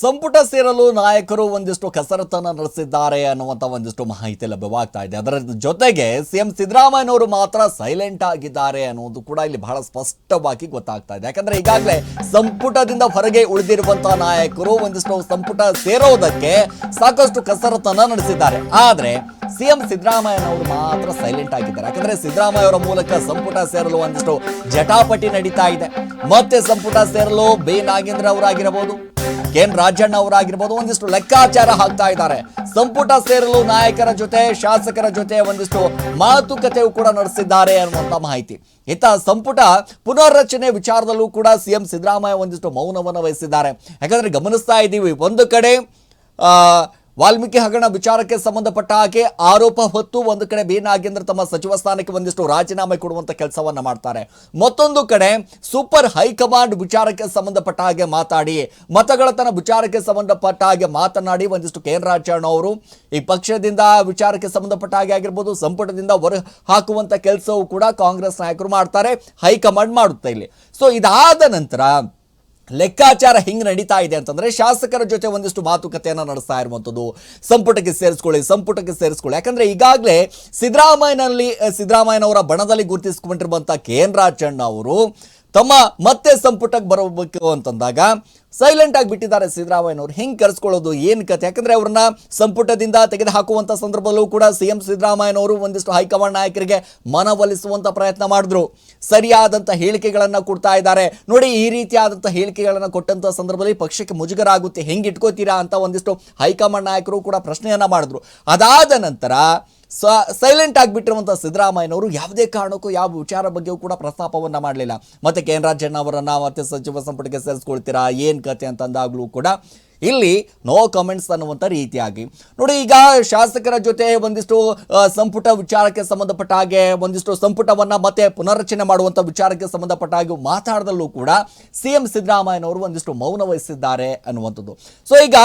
ಸಂಪುಟ ಸೇರಲು ನಾಯಕರು ಒಂದಿಷ್ಟು ಕಸರತ್ತನ್ನು ನಡೆಸಿದ್ದಾರೆ ಅನ್ನುವಂಥ ಒಂದಿಷ್ಟು ಮಾಹಿತಿ ಲಭ್ಯವಾಗ್ತಾ ಇದೆ. ಅದರ ಜೊತೆಗೆ ಸಿಎಂ ಸಿದ್ದರಾಮಯ್ಯನವರು ಮಾತ್ರ ಸೈಲೆಂಟ್ ಆಗಿದ್ದಾರೆ ಅನ್ನೋದು ಕೂಡ ಇಲ್ಲಿ ಬಹಳ ಸ್ಪಷ್ಟವಾಗಿ ಗೊತ್ತಾಗ್ತಾ ಇದೆ. ಯಾಕಂದ್ರೆ ಈಗಾಗಲೇ ಸಂಪುಟದಿಂದ ಹೊರಗೆ ಉಳಿದಿರುವಂತಹ ನಾಯಕರು ಒಂದಿಷ್ಟು ಸಂಪುಟ ಸೇರೋದಕ್ಕೆ ಸಾಕಷ್ಟು ಕಸರತ್ತನ್ನು ನಡೆಸಿದ್ದಾರೆ. ಆದ್ರೆ ಸಿಎಂ ಸಿದ್ದರಾಮಯ್ಯನವರು ಮಾತ್ರ ಸೈಲೆಂಟ್ ಆಗಿದ್ದಾರೆ. ಯಾಕಂದ್ರೆ ಸಿದ್ದರಾಮಯ್ಯ ಅವರ ಮೂಲಕ ಸಂಪುಟ ಸೇರಲು ಒಂದಿಷ್ಟು ಜಟಾಪಟಿ ನಡೀತಾ ಇದೆ. ಮತ್ತೆ ಸಂಪುಟ ಸೇರಲು ಬಿ ನಾಗೇಂದ್ರ ಅವರಾಗಿರಬಹುದು. ಕೆನ್ ರಾಜಣ್ಣ ಅವರಾಗಿರ್ಬೋದು, ಒಂದಿಷ್ಟು ಲೆಕ್ಕಾಚಾರ ಹಾಕ್ತಾ ಇದ್ದಾರೆ. ಸಂಪುಟ ಸೇರಲು ನಾಯಕರ ಜೊತೆ, ಶಾಸಕರ ಜೊತೆ ಒಂದಿಷ್ಟು ಮಾತುಕತೆಯು ಕೂಡ ನಡೆಸಿದ್ದಾರೆ ಅನ್ನುವಂಥ ಮಾಹಿತಿ. ಇತ್ತ ಸಂಪುಟ ಪುನರ್ರಚನೆ ವಿಚಾರದಲ್ಲೂ ಕೂಡ ಸಿಎಂ ಸಿದ್ದರಾಮಯ್ಯ ಒಂದಿಷ್ಟು ಮೌನವನ್ನು ವಹಿಸಿದ್ದಾರೆ. ಯಾಕಂದ್ರೆ ಗಮನಿಸ್ತಾ ಇದ್ದೀವಿ, ಒಂದು ಕಡೆ ವಾಲ್ಮೀಕಿ ಹಗರಣ ವಿಚಾರಕ್ಕೆ ಸಂಬಂಧಪಟ್ಟ ಹಾಗೆ ಆರೋಪ ಹೊತ್ತು ಒಂದು ಕಡೆ ಬಿ ನಾಗೇಂದ್ರ ತಮ್ಮ ಸಚಿವ ಸ್ಥಾನಕ್ಕೆ ಒಂದಿಷ್ಟು ರಾಜೀನಾಮೆ ಕೊಡುವಂತ ಕೆಲಸವನ್ನ ಮಾಡ್ತಾರೆ. ಮತ್ತೊಂದು ಕಡೆ ಸೂಪರ್ ಹೈಕಮಾಂಡ್ ವಿಚಾರಕ್ಕೆ ಸಂಬಂಧಪಟ್ಟ ಹಾಗೆ ಮಾತಾಡಿ, ಮತಗಳತನ ವಿಚಾರಕ್ಕೆ ಸಂಬಂಧಪಟ್ಟ ಹಾಗೆ ಮಾತನಾಡಿ ಒಂದಿಷ್ಟು ಕೆ ಎನ್ ಅವರು ಈ ಪಕ್ಷದಿಂದ ವಿಚಾರಕ್ಕೆ ಸಂಬಂಧಪಟ್ಟ ಹಾಗೆ ಆಗಿರ್ಬೋದು, ಸಂಪುಟದಿಂದ ಹೊರ ಹಾಕುವಂತ ಕೆಲಸವೂ ಕೂಡ ಕಾಂಗ್ರೆಸ್ ನಾಯಕರು ಮಾಡ್ತಾರೆ, ಹೈಕಮಾಂಡ್ ಮಾಡುತ್ತೆ ಇಲ್ಲಿ. ಸೊ ಇದಾದ ನಂತರ ಲೆಕ್ಕಾಚಾರ ಹಿಂಗೆ ನಡೀತಾ ಇದೆ ಅಂತಂದ್ರೆ ಶಾಸಕರ ಜೊತೆ ಒಂದಿಷ್ಟು ಮಾತುಕತೆಯನ್ನ ನಡೆಸ್ತಾ ಇರುವಂಥದ್ದು ಸಂಪುಟಕ್ಕೆ ಸೇರಿಸ್ಕೊಳ್ಳಿ ಸಂಪುಟಕ್ಕೆ ಸೇರಿಸ್ಕೊಳ್ಳಿ. ಯಾಕಂದ್ರೆ ಈಗಾಗಲೇ ಸಿದ್ದರಾಮಯ್ಯನಲ್ಲಿ ಸಿದ್ದರಾಮಯ್ಯನವರ ಬಣದಲ್ಲಿ ಗುರುತಿಸಿಕೊಂಡಿರುವಂಥ ಕೆ ಎನ್ ರಾಜಣ್ಣ ಅವರು ತಮ್ಮ ಮತ್ತೆ ಸಂಪುಟಕ್ಕೆ ಬರಬೇಕು ಅಂತಂದಾಗ ಸೈಲೆಂಟ್ ಆಗಿ ಬಿಟ್ಟಿದ್ದಾರೆ ಸಿದ್ದರಾಮಯ್ಯನವರು. ಹೆಂಗೆ ಕರೆಸ್ಕೊಳ್ಳೋದು? ಏನು ಕತೆ? ಯಾಕಂದರೆ ಅವ್ರನ್ನ ಸಂಪುಟದಿಂದ ತೆಗೆದು ಹಾಕುವಂಥ ಸಂದರ್ಭದಲ್ಲೂ ಕೂಡ ಸಿ ಎಂ ಸಿದ್ದರಾಮಯ್ಯನವರು ಒಂದಿಷ್ಟು ಹೈಕಮಾಂಡ್ ನಾಯಕರಿಗೆ ಮನವೊಲಿಸುವಂಥ ಪ್ರಯತ್ನ ಮಾಡಿದ್ರು. ಸರಿಯಾದಂಥ ಹೇಳಿಕೆಗಳನ್ನು ಕೊಡ್ತಾ ಇದ್ದಾರೆ. ನೋಡಿ, ಈ ರೀತಿಯಾದಂಥ ಹೇಳಿಕೆಗಳನ್ನು ಕೊಟ್ಟಂಥ ಸಂದರ್ಭದಲ್ಲಿ ಪಕ್ಷಕ್ಕೆ ಮುಜುಗರ ಆಗುತ್ತೆ ಹೆಂಗೆ ಇಟ್ಕೋತೀರಾ ಅಂತ ಒಂದಿಷ್ಟು ಹೈಕಮಾಂಡ್ ನಾಯಕರು ಕೂಡ ಪ್ರಶ್ನೆಯನ್ನ ಮಾಡಿದ್ರು. ಅದಾದ ನಂತರ ಸ ಸೈಲೆಂಟ್ ಆಗಿಬಿಟ್ಟಿರುವಂಥ ಸಿದ್ದರಾಮಯ್ಯನವರು ಯಾವುದೇ ಕಾರಣಕ್ಕೂ ಯಾವ ವಿಚಾರ ಬಗ್ಗೆಯೂ ಕೂಡ ಪ್ರಸ್ತಾಪವನ್ನ ಮಾಡಲಿಲ್ಲ. ಮತ್ತೆ ಕೆ ಎನ್ ರಾಜಣ್ಣ ಅವರನ್ನ ಮತ್ತೆ ಸಚಿವ ಸಂಪುಟಕ್ಕೆ ಸೇರಿಸ್ಕೊಳ್ತೀರಾ? ಏನು ಕತೆ ಅಂತಂದಾಗಲೂ ಕೂಡ ಇಲ್ಲಿ ನೋ ಕಮೆಂಟ್ಸ್ ಅನ್ನುವಂಥ ರೀತಿಯಾಗಿ. ನೋಡಿ, ಈಗ ಶಾಸಕರ ಜೊತೆ ಒಂದಿಷ್ಟು ಸಂಪುಟ ವಿಚಾರಕ್ಕೆ ಸಂಬಂಧಪಟ್ಟ ಹಾಗೆ ಒಂದಿಷ್ಟು ಸಂಪುಟವನ್ನು ಮತ್ತೆ ಪುನರ್ರಚನೆ ಮಾಡುವಂಥ ವಿಚಾರಕ್ಕೆ ಸಂಬಂಧಪಟ್ಟ ಹಾಗೆ ಮಾತಾಡದಲ್ಲೂ ಕೂಡ ಸಿ ಎಂ ಸಿದ್ದರಾಮಯ್ಯನವರು ಒಂದಿಷ್ಟು ಮೌನ ವಹಿಸಿದ್ದಾರೆ ಅನ್ನುವಂಥದ್ದು. ಸೊ ಈಗ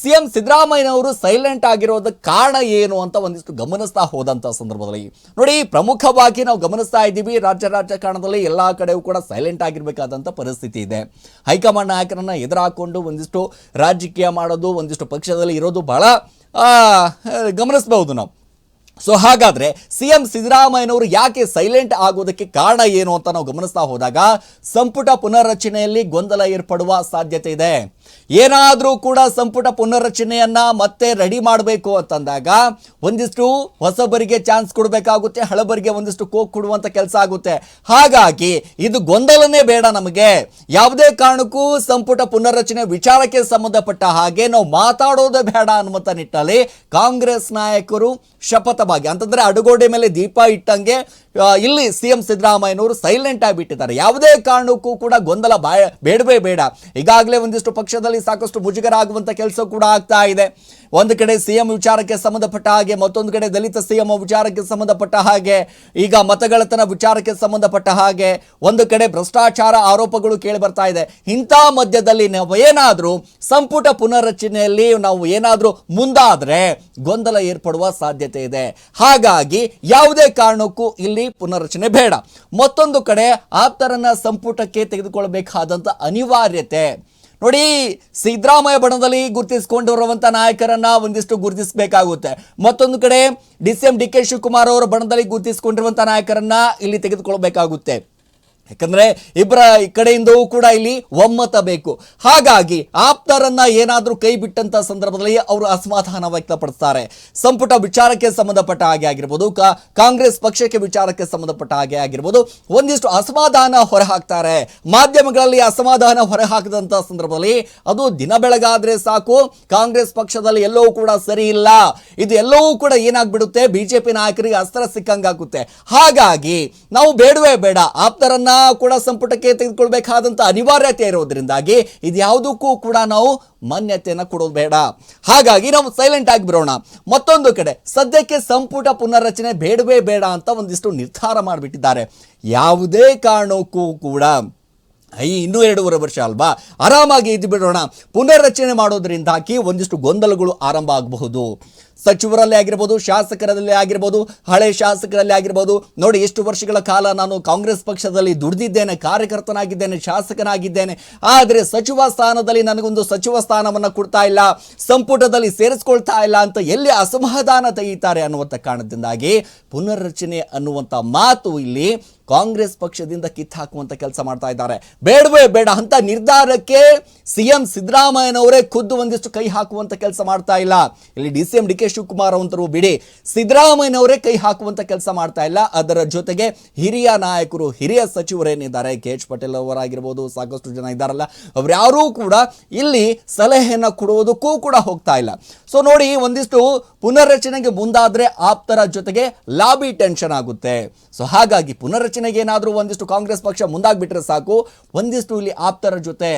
ಸಿ ಎಂ ಸಿದ್ದರಾಮಯ್ಯನವರು ಸೈಲೆಂಟ್ ಆಗಿರೋದಕ್ಕೆ ಕಾರಣ ಏನು ಅಂತ ಒಂದಿಷ್ಟು ಗಮನಿಸ್ತಾ ಹೋದಂಥ ಸಂದರ್ಭದಲ್ಲಿ. ನೋಡಿ, ಪ್ರಮುಖವಾಗಿ ನಾವು ಗಮನಿಸ್ತಾ ಇದ್ದೀವಿ, ರಾಜ್ಯ ರಾಜಕಾರಣದಲ್ಲಿ ಎಲ್ಲ ಕಡೆಯೂ ಕೂಡ ಸೈಲೆಂಟ್ ಆಗಿರಬೇಕಾದಂಥ ಪರಿಸ್ಥಿತಿ ಇದೆ. ಹೈಕಮಾಂಡ್ ನಾಯಕರನ್ನು ಎದುರಾಕೊಂಡು ಒಂದಿಷ್ಟು ರಾಜಕೀಯ ಮಾಡೋದು, ಒಂದಿಷ್ಟು ಪಕ್ಷದಲ್ಲಿ ಇರೋದು ಬಹಳ ಗಮನಿಸಬಹುದು ನಾವು. ಸೊ ಹಾಗಾದರೆ ಸಿ ಎಂ ಸಿದ್ದರಾಮಯ್ಯನವರು ಯಾಕೆ ಸೈಲೆಂಟ್ ಆಗೋದಕ್ಕೆ ಕಾರಣ ಏನು ಅಂತ ನಾವು ಗಮನಿಸ್ತಾ ಹೋದಾಗ, ಸಂಪುಟ ಪುನರ್ರಚನೆಯಲ್ಲಿ ಗೊಂದಲ ಏರ್ಪಡುವ ಸಾಧ್ಯತೆ ಇದೆ. ಏನಾದರೂ ಕೂಡ ಸಂಪುಟ ಪುನರ್ರಚನೆಯನ್ನು ಮತ್ತೆ ರೆಡಿ ಮಾಡಬೇಕು ಅಂತಂದಾಗ ಒಂದಿಷ್ಟು ಹೊಸಬರಿಗೆ ಚಾನ್ಸ್ ಕೊಡಬೇಕಾಗುತ್ತೆ, ಹಳಬರಿಗೆ ಒಂದಿಷ್ಟು ಕೋಕ್ ಕೊಡುವಂಥ ಕೆಲಸ ಆಗುತ್ತೆ. ಹಾಗಾಗಿ ಇದು ಗೊಂದಲನೇ ಬೇಡ ನಮಗೆ. ಯಾವುದೇ ಕಾರಣಕ್ಕೂ ಸಂಪುಟ ಪುನರ್ರಚನೆ ವಿಚಾರಕ್ಕೆ ಸಂಬಂಧಪಟ್ಟ ಹಾಗೆ ನಾವು ಮಾತಾಡೋದೇ ಬೇಡ ಅನ್ನುವಂಥ ನಿಟ್ಟಲ್ಲಿ ಕಾಂಗ್ರೆಸ್ ನಾಯಕರು ಶಪಥವಾಗಿ, ಅಂತಂದರೆ ಅಡುಗೋಡೆ ಮೇಲೆ ದೀಪ ಇಟ್ಟಂಗೆ ಇಲ್ಲಿ ಸಿ ಎಂ ಸಿದ್ದರಾಮಯ್ಯನವರು ಸೈಲೆಂಟ್ ಆಗಿಬಿಟ್ಟಿದ್ದಾರೆ ಯಾವುದೇ ಕಾರಣಕ್ಕೂ ಕೂಡ ಗೊಂದಲ ಬಾಯ, ಬೇಡವೇ ಬೇಡ. ಈಗಾಗಲೇ ಒಂದಿಷ್ಟು ಪಕ್ಷದಲ್ಲಿ ಸಾಕಷ್ಟು ಮುಜುಗರ ಆಗುವಂತ ಕೆಲಸ ಕೂಡ ಆಗ್ತಾ ಇದೆ. ಒಂದು ಕಡೆ ಸಿಎಂ ವಿಚಾರಕ್ಕೆ ಸಂಬಂಧಪಟ್ಟ ಹಾಗೆ, ಮತ್ತೊಂದು ಕಡೆ ದಲಿತ ಸಿಎಂ ವಿಚಾರಕ್ಕೆ ಸಂಬಂಧಪಟ್ಟ ಹಾಗೆ, ಈಗ ಮತಗಳತನ ವಿಚಾರಕ್ಕೆ ಸಂಬಂಧಪಟ್ಟ ಹಾಗೆ, ಒಂದು ಕಡೆ ಭ್ರಷ್ಟಾಚಾರ ಆರೋಪಗಳು ಕೇಳಿ ಬರ್ತಾ ಇದೆ. ಇಂಥ ಮಧ್ಯದಲ್ಲಿ ನಾವು ಏನಾದರೂ ಸಂಪುಟ ಪುನರ್ರಚನೆಯಲ್ಲಿ ನಾವು ಏನಾದರೂ ಮುಂದಾದರೆ ಗೊಂದಲ ಏರ್ಪಡುವ ಸಾಧ್ಯತೆ ಇದೆ. ಹಾಗಾಗಿ ಯಾವುದೇ ಕಾರಣಕ್ಕೂ ಇಲ್ಲಿ ಪುನರ್ರಚನೆ ಬೇಡ. ಮತ್ತೊಂದು ಕಡೆ ಆಪ್ತರನ್ನ ಸಂಪುಟಕ್ಕೆ ತೆಗೆದುಕೊಳ್ಳಬೇಕಾದಂಥ ಅನಿವಾರ್ಯತೆ. ನೋಡಿ, ಸಿದ್ದರಾಮಯ್ಯ ಬಣದಲ್ಲಿ ಗುರುತಿಸಿಕೊಂಡಿರುವಂಥ ನಾಯಕರನ್ನ ಒಂದಿಷ್ಟು ಗುರುತಿಸಬೇಕಾಗುತ್ತೆ. ಮತ್ತೊಂದು ಕಡೆ D C M D K Shivakumar ಅವರ ಬಣದಲ್ಲಿ ಗುರುತಿಸಿಕೊಂಡಿರುವಂಥ ನಾಯಕರನ್ನ ಇಲ್ಲಿ ತೆಗೆದುಕೊಳ್ಬೇಕಾಗುತ್ತೆ ಯಾಕಂದ್ರೆ ಇಬ್ಬರ ಈ ಕಡೆಯಿಂದವೂ ಕೂಡ ಇಲ್ಲಿ ಒಮ್ಮತ ಬೇಕು. ಹಾಗಾಗಿ ಆಪ್ತರನ್ನ ಏನಾದರೂ ಕೈ ಬಿಟ್ಟಂತ ಸಂದರ್ಭದಲ್ಲಿ ಅವರು ಅಸಮಾಧಾನ ವ್ಯಕ್ತಪಡಿಸ್ತಾರೆ. ಸಂಪುಟ ವಿಚಾರಕ್ಕೆ ಸಂಬಂಧಪಟ್ಟ ಹಾಗೆ ಆಗಿರ್ಬೋದು ಕಾಂಗ್ರೆಸ್ ಪಕ್ಷಕ್ಕೆ ವಿಚಾರಕ್ಕೆ ಸಂಬಂಧಪಟ್ಟ ಹಾಗೆ ಆಗಿರ್ಬೋದು, ಒಂದಿಷ್ಟು ಅಸಮಾಧಾನ ಹೊರಹಾಕ್ತಾರೆ. ಮಾಧ್ಯಮಗಳಲ್ಲಿ ಅಸಮಾಧಾನ ಹೊರಹಾಕದಂತ ಸಂದರ್ಭದಲ್ಲಿ ಅದು ದಿನ ಬೆಳಗಾದ್ರೆ ಸಾಕು. ಕಾಂಗ್ರೆಸ್ ಪಕ್ಷದಲ್ಲಿ ಎಲ್ಲವೂ ಕೂಡ ಸರಿ ಇಲ್ಲ. ಇದು ಎಲ್ಲವೂ ಕೂಡ ಏನಾಗ್ಬಿಡುತ್ತೆ? ಬಿಜೆಪಿ ನಾಯಕರಿಗೆ ಅಸ್ತ್ರ ಸಿಕ್ಕಂಗಾಗುತ್ತೆ. ಹಾಗಾಗಿ ನಾವು ಬೇಡವೇ ಬೇಡ. ಆಪ್ತರನ್ನ ಕೂಡ ಸಂಪುಟಕ್ಕೆ ತೆಗೆದುಕೊಳ್ಬೇಕಾದಂಥ ಅನಿವಾರ್ಯತೆ ಇರೋದ್ರಿಂದಾಗಿ ಇದು ಯಾವುದಕ್ಕೂ ಕೂಡ ನಾವು ಮಾನ್ಯತೆಯನ್ನು ಕೊಡೋದು ಬೇಡ. ಹಾಗಾಗಿ ನಾವು ಸೈಲೆಂಟ್ ಆಗಿ ಬರೋಣ. ಮತ್ತೊಂದು ಕಡೆ, ಸದ್ಯಕ್ಕೆ ಸಂಪುಟ ಪುನರ್ರಚನೆ ಬೇಡವೇ ಬೇಡ ಅಂತ ಒಂದಿಷ್ಟು ನಿರ್ಧಾರ ಮಾಡಿಬಿಟ್ಟಿದ್ದಾರೆ. ಯಾವುದೇ ಕಾರಣಕ್ಕೂ ಕೂಡ. ಐ ಇನ್ನೂ ಎರಡೂವರೆ ವರ್ಷ ಅಲ್ವಾ? ಆರಾಮಾಗಿ ಇದ್ದು ಬಿಡೋಣ ಪುನರ್ರಚನೆ ಮಾಡೋದರಿಂದಾಗಿ ಒಂದಿಷ್ಟು ಗೊಂದಲಗಳು ಆರಂಭ ಆಗಬಹುದು. ಸಚಿವರಲ್ಲಿ ಆಗಿರ್ಬೋದು, ಶಾಸಕರಲ್ಲೇ ಆಗಿರ್ಬೋದು, ಹಳೆ ಶಾಸಕರಲ್ಲೇ ಆಗಿರ್ಬೋದು. ನೋಡಿ, ಎಷ್ಟು ವರ್ಷಗಳ ಕಾಲ ನಾನು ಕಾಂಗ್ರೆಸ್ ಪಕ್ಷದಲ್ಲಿ ದುಡಿದಿದ್ದೇನೆ, ಕಾರ್ಯಕರ್ತನಾಗಿದ್ದೇನೆ, ಶಾಸಕನಾಗಿದ್ದೇನೆ. ಆದರೆ ಸಚಿವ ಸ್ಥಾನದಲ್ಲಿ ನನಗೊಂದು ಸಚಿವ ಸ್ಥಾನವನ್ನು ಕೊಡ್ತಾ ಇಲ್ಲ, ಸಂಪುಟದಲ್ಲಿ ಸೇರಿಸ್ಕೊಳ್ತಾ ಇಲ್ಲ ಅಂತ ಎಲ್ಲಿ ಅಸಮಾಧಾನ ತೆಗೀತಾರೆ ಅನ್ನುವಂಥ ಕಾರಣದಿಂದಾಗಿ ಪುನರ್ರಚನೆ ಅನ್ನುವಂಥ ಮಾತು ಇಲ್ಲಿ ಕಾಂಗ್ರೆಸ್ ಪಕ್ಷದಿಂದ ಕಿತ್ತಾಕುವಂತ ಕೆಲಸ ಮಾಡ್ತಾ ಇದ್ದಾರೆ. ಬೇಡವೇ ಬೇಡ, ಅಂತ ನಿರ್ಧಾರಕ್ಕೆ ಸಿಎಂ ಸಿದ್ದರಾಮಯ್ಯನವರೇ ಖುದ್ದು ಒಂದಿಷ್ಟು ಕೈ ಹಾಕುವಂತ ಕೆಲಸ ಮಾಡ್ತಾ ಇಲ್ಲ. ಇಲ್ಲಿ D C M D K Shivakumar ಅವಂತರು ಬಿಡಿ. ಸಿದ್ದರಾಮಯ್ಯನವರೇ ಕೈ ಹಾಕುವಂತ ಕೆಲಸ ಮಾಡ್ತಾ ಇಲ್ಲ. ಅದರ ಜೊತೆಗೆ ಹಿರಿಯ ನಾಯಕರು, ಹಿರಿಯ ಸಚಿವರೇನಿದ್ದಾರೆ ಕೆ. ಎಚ್. ಪಟೇಲ್ ಅವರಾಗಿರ್ಬೋದು, ಸಾಕಷ್ಟು ಜನ ಇದ್ದಾರಲ್ಲ. ಅವರ್ಯಾರೂ ಕೂಡ ಇಲ್ಲಿ ಸಲಹೆಯನ್ನು ಕೊಡುವುದಕ್ಕೂ ಕೂಡ ಹೋಗ್ತಾ ಇಲ್ಲ. ಸೊ ನೋಡಿ, ಒಂದಿಷ್ಟು ಪುನರ್ರಚನೆಗೆ ಮುಂದಾದ್ರೆ ಆಪ್ತರ ಜೊತೆಗೆ ಲಾಬಿ ಟೆನ್ಷನ್ ಆಗುತ್ತೆ. ಸೊ ಹಾಗಾಗಿ ಪುನರ್ರಚನೆಗೆ ಏನಾದರೂ ಒಂದಿಷ್ಟು ಕಾಂಗ್ರೆಸ್ ಪಕ್ಷ ಮುಂದಾಗ್ಬಿಟ್ರೆ ಸಾಕು. ಒಂದಿಷ್ಟು ಇಲ್ಲಿ ಆಪ್ತರ ಜೊತೆ,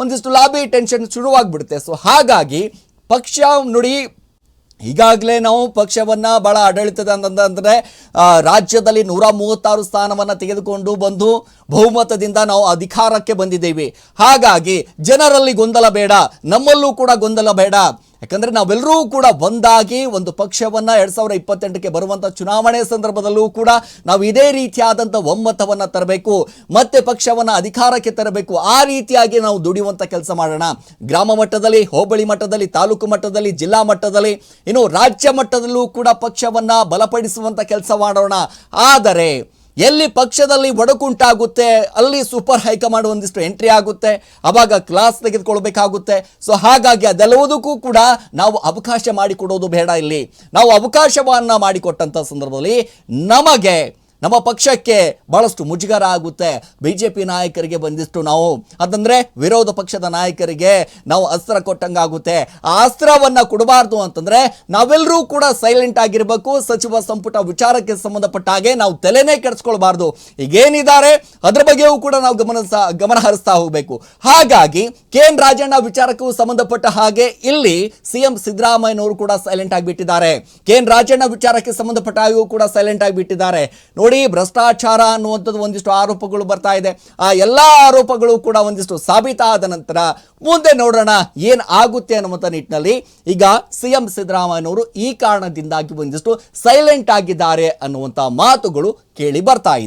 ಒಂದಿಷ್ಟು ಲಾಬಿ ಟೆನ್ಷನ್ ಶುರುವಾಗ್ಬಿಡುತ್ತೆ. ಸೊ ಹಾಗಾಗಿ ಪಕ್ಷ ನೋಡಿ ಈಗಾಗಲೇ ನಾವು ಪಕ್ಷವನ್ನ ಬಹಳ ಆಡಳಿತದ ಅಂತಂದ್ರೆ ರಾಜ್ಯದಲ್ಲಿ ನೂರ ಮೂವತ್ತಾರು ಸ್ಥಾನವನ್ನ ತೆಗೆದುಕೊಂಡು ಬಂದು ಬಹುಮತದಿಂದ ನಾವು ಅಧಿಕಾರಕ್ಕೆ ಬಂದಿದ್ದೇವೆ. ಹಾಗಾಗಿ ಜನರಲ್ಲಿ ಗೊಂದಲ ಬೇಡ, ನಮ್ಮಲ್ಲೂ ಕೂಡ ಗೊಂದಲ ಬೇಡ. ಯಾಕಂದ್ರೆ ನಾವೆಲ್ಲರೂ ಕೂಡ ಒಂದಾಗಿ ಒಂದು ಪಕ್ಷವನ್ನ ಎರಡ್ ಸಾವಿರದ ಇಪ್ಪತ್ತೆಂಟಕ್ಕೆ ಬರುವಂತ ಚುನಾವಣೆ ಸಂದರ್ಭದಲ್ಲೂ ಕೂಡ ನಾವು ಇದೇ ರೀತಿಯಾದಂಥ ಒಮ್ಮತವನ್ನ ತರಬೇಕು, ಮತ್ತೆ ಪಕ್ಷವನ್ನ ಅಧಿಕಾರಕ್ಕೆ ತರಬೇಕು, ಆ ರೀತಿಯಾಗಿ ನಾವು ದುಡಿಯುವಂತ ಕೆಲಸ ಮಾಡೋಣ. ಗ್ರಾಮ ಮಟ್ಟದಲ್ಲಿ, ಹೋಬಳಿ ಮಟ್ಟದಲ್ಲಿ, ತಾಲೂಕು ಮಟ್ಟದಲ್ಲಿ, ಜಿಲ್ಲಾ ಮಟ್ಟದಲ್ಲಿ, ಇನ್ನು ರಾಜ್ಯ ಮಟ್ಟದಲ್ಲೂ ಕೂಡ ಪಕ್ಷವನ್ನ ಬಲಪಡಿಸುವಂತ ಕೆಲಸ ಮಾಡೋಣ. ಆದರೆ ಎಲ್ಲಿ ಪಕ್ಷದಲ್ಲಿ ಒಡಕುಂಟಾಗುತ್ತೆ, ಅಲ್ಲಿ ಸೂಪರ್ ಹೈಕಮಾಂಡ್ ಒಂದಿಷ್ಟು ಎಂಟ್ರಿ ಆಗುತ್ತೆ, ಅವಾಗ ಕ್ಲಾಸ್ ತೆಗೆದುಕೊಳ್ಬೇಕಾಗುತ್ತೆ. ಸೊ ಹಾಗಾಗಿ ಅದೆಲ್ಲವುದಕ್ಕೂ ಕೂಡ ನಾವು ಅವಕಾಶ ಮಾಡಿಕೊಡೋದು ಬೇಡ ಇಲ್ಲಿ. ನಾವು ಅವಕಾಶವನ್ನು ಮಾಡಿಕೊಟ್ಟಂಥ ಸಂದರ್ಭದಲ್ಲಿ ನಮಗೆ ನಮ್ಮ ಪಕ್ಷಕ್ಕೆ ಬಹಳಷ್ಟು ಮುಜುಗರ ಆಗುತ್ತೆ. ಬಿಜೆಪಿ ನಾಯಕರಿಗೆ ಬಂದಿಷ್ಟು ನಾವು. ಅದಂದ್ರೆ ವಿರೋಧ ಪಕ್ಷದ ನಾಯಕರಿಗೆ ನಾವು ಅಸ್ತ್ರ ಕೊಟ್ಟಂಗಾಗುತ್ತೆ. ಆ ಅಸ್ತ್ರವನ್ನ ಕೊಡಬಾರ್ದು ಅಂತಂದ್ರೆ ನಾವೆಲ್ಲರೂ ಕೂಡ ಸೈಲೆಂಟ್ ಆಗಿರಬೇಕು. ಸಚಿವ ಸಂಪುಟ ವಿಚಾರಕ್ಕೆ ಸಂಬಂಧಪಟ್ಟ ಹಾಗೆ ನಾವು ತಲೆನೇ ಕೆಡಿಸ್ಕೊಳ್ಬಾರ್ದು. ಈಗೇನಿದ್ದಾರೆ ಅದರ ಬಗ್ಗೆಯೂ ಕೂಡ ನಾವು ಗಮನ ಗಮನ ಹರಿಸ್ತಾ ಹೋಗಬೇಕು. ಹಾಗಾಗಿ ಕೆ ಎನ್ ರಾಜಣ್ಣ ವಿಚಾರಕ್ಕೂ ಸಂಬಂಧಪಟ್ಟ ಹಾಗೆ ಇಲ್ಲಿ ಸಿಎಂ ಸಿದ್ದರಾಮಯ್ಯನವರು ಕೂಡ ಸೈಲೆಂಟ್ ಆಗಿಬಿಟ್ಟಿದ್ದಾರೆ ಕೆ ಎನ್ ರಾಜಣ್ಣ ವಿಚಾರಕ್ಕೆ ಸಂಬಂಧಪಟ್ಟ ಹಾಗೆಯೂ ಕೂಡ ಸೈಲೆಂಟ್ ಆಗಿಬಿಟ್ಟಿದ್ದಾರೆ ನೋಡಿ ಭ್ರಷ್ಟಾಚಾರ ಅನ್ನುವಂಥದ್ದು ಒಂದಿಷ್ಟು ಆರೋಪಗಳು ಬರ್ತಾ ಇದೆ. ಆ ಎಲ್ಲ ಆರೋಪಗಳು ಕೂಡ ಒಂದಿಷ್ಟು ಸಾಬೀತಾದ ನಂತರ ಮುಂದೆ ನೋಡೋಣ ಏನ್ ಆಗುತ್ತೆ ಅನ್ನುವಂಥ ನಿಟ್ಟಿನಲ್ಲಿ. ಈಗ ಸಿಎಂ ಸಿದ್ದರಾಮಯ್ಯನವರು ಈ ಕಾರಣದಿಂದಾಗಿ ಒಂದಿಷ್ಟು ಸೈಲೆಂಟ್ ಆಗಿದ್ದಾರೆ ಅನ್ನುವಂಥ ಮಾತುಗಳು ಕೇಳಿ ಬರ್ತಾ ಇದೆ.